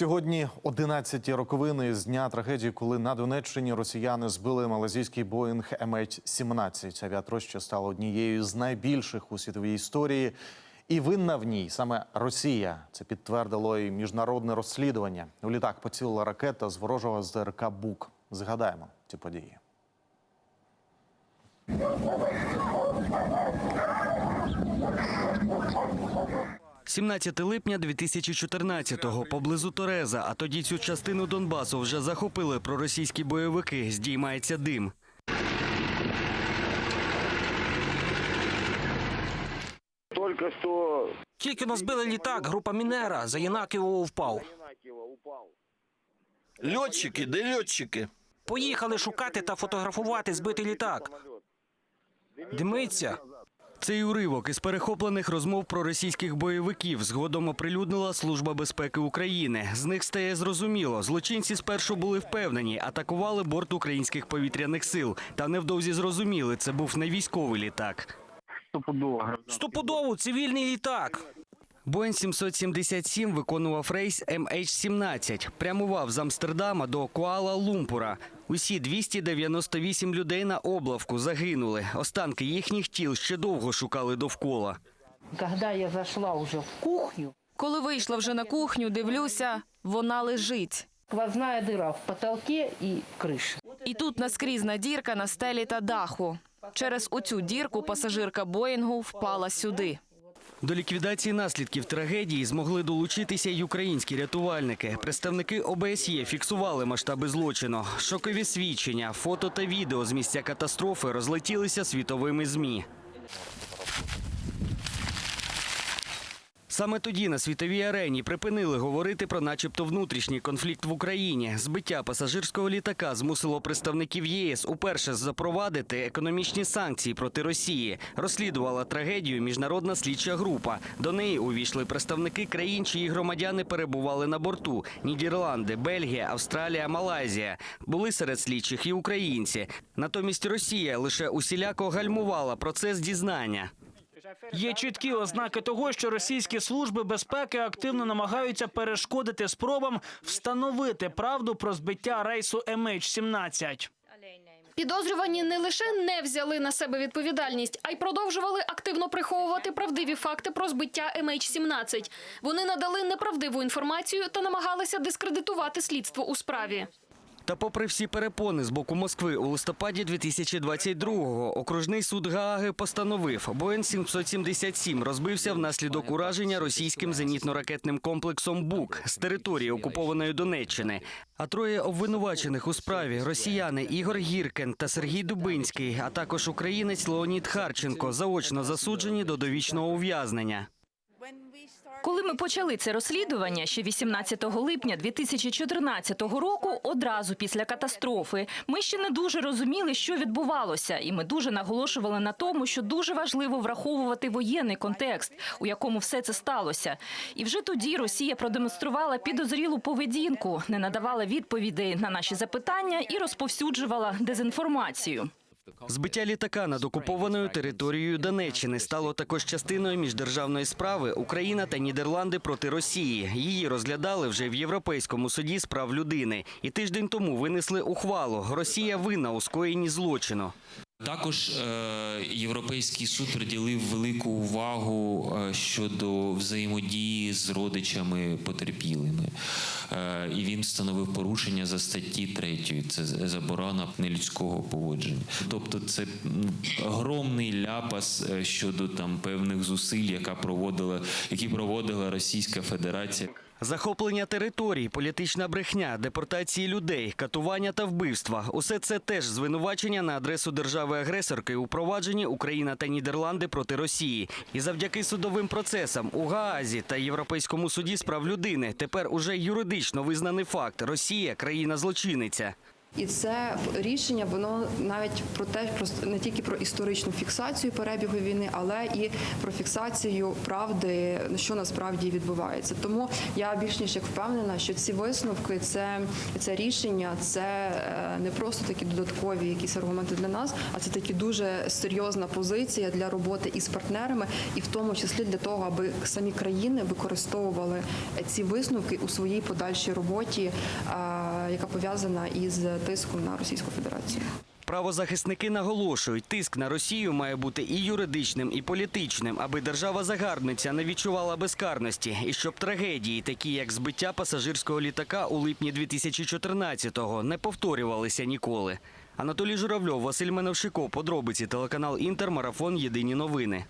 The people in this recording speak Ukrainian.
Сьогодні 11-ті роковини з дня трагедії, коли на Донеччині росіяни збили малазійський Боїнг MH17. Авіатроща стала однією з найбільших у світовій історії. І винна в ній саме Росія. Це підтвердило і міжнародне розслідування. У літак поцілила ракета з ворожого ЗРК Бук. Згадаємо ці події. 17 липня 2014-го поблизу Тореза, а тоді цю частину Донбасу вже захопили проросійські бойовики. Здіймається дим. Только что Тільки но збили літак, група Мінера за Єнаківо впав. Льотчики, де льотчики? Поїхали шукати та фотографувати збитий літак. Димиться. Цей уривок із перехоплених розмов про російських бойовиків згодом оприлюднила Служба безпеки України. З них стає зрозуміло, злочинці спершу були впевнені, атакували борт українських повітряних сил. Та невдовзі зрозуміли, це був не військовий літак. Стопудово цивільний літак. Боїнг 777 виконував рейс MH17. Прямував з Амстердама до Куала-Лумпура. Усі 298 людей на облавку загинули. Останки їхніх тіл ще довго шукали довкола. Когда я зашла уже в кухню, Коли вийшла вже на кухню, дивлюся, вона лежить. сквозная дыра в потолке и крыше. І тут наскрізна дірка на стелі та даху. Через оцю дірку пасажирка Боїнгу впала сюди. До ліквідації наслідків трагедії змогли долучитися й українські рятувальники. Представники ОБСЄ фіксували масштаби злочину. Шокові свідчення, фото та відео з місця катастрофи розлетілися світовими змі. Саме тоді на світовій арені припинили говорити про начебто внутрішній конфлікт в Україні. Збиття пасажирського літака змусило представників ЄС уперше запровадити економічні санкції проти Росії. Розслідувала трагедію міжнародна слідча група. До неї увійшли представники країн, чиї громадяни перебували на борту: Нідерланди, Бельгія, Австралія, Малайзія. Були серед слідчих і українці. Натомість Росія лише усіляко гальмувала процес дізнання. Є чіткі ознаки того, що російські служби безпеки активно намагаються перешкодити спробам встановити правду про збиття рейсу MH17. Підозрювані не лише не взяли на себе відповідальність, а й продовжували активно приховувати правдиві факти про збиття MH17. Вони надали неправдиву інформацію та намагалися дискредитувати слідство у справі. Та попри всі перепони з боку Москви у листопаді 2022-го окружний суд Гааги постановив, Боїнг 777 розбився внаслідок ураження російським зенітно-ракетним комплексом БУК з території окупованої Донеччини. А троє обвинувачених у справі росіяни Ігор Гіркен та Сергій Дубинський, а також українець Леонід Харченко заочно засуджені до довічного ув'язнення. Коли ми почали це розслідування ще 18 липня 2014 року, одразу після катастрофи, ми ще не дуже розуміли, що відбувалося, і ми дуже наголошували на тому, що дуже важливо враховувати воєнний контекст, у якому все це сталося. І вже тоді Росія продемонструвала підозрілу поведінку, не надавала відповідей на наші запитання і розповсюджувала дезінформацію. Збиття літака над окупованою територією Донеччини стало також частиною міждержавної справи Україна та Нідерланди проти Росії. Її розглядали вже в Європейському суді з прав людини. І тиждень тому винесли ухвалу. Росія винна у скоєнні злочину. Також е, Європейський суд приділив велику увагу е, щодо взаємодії з родичами потерпілими. Е, і він встановив порушення за статті 3, це заборона нелюдського поводження. Тобто це огромний ляпас щодо там певних зусиль, яка проводила, які проводила Російська Федерація. Захоплення територій, політична брехня, депортації людей, катування та вбивства – усе це теж звинувачення на адресу держави-агресорки у провадженні Україна та Нідерланди проти Росії. І завдяки судовим процесам у Гаазі та Європейському суді з прав людини тепер уже юридично визнаний факт – Росія – країна-злочинниця. І це рішення воно навіть про те, просто не тільки про історичну фіксацію перебігу війни, але і про фіксацію правди, що насправді відбувається. Тому я більш ніж як впевнена, що ці висновки, це, це рішення, це е, не просто такі додаткові якісь аргументи для нас, а це таки дуже серйозна позиція для роботи із партнерами, і в тому числі для того, аби самі країни використовували ці висновки у своїй подальшій роботі, е, яка пов'язана із тиском на Російську Федерацію. Правозахисники наголошують, тиск на Росію має бути і юридичним, і політичним, аби держава-загарбниця не відчувала безкарності, і щоб трагедії, такі як збиття пасажирського літака у липні 2014-го, не повторювалися ніколи. Анатолій Журавльов, Василь Меновшиков, подробиці телеканал Інтер, марафон Єдині новини.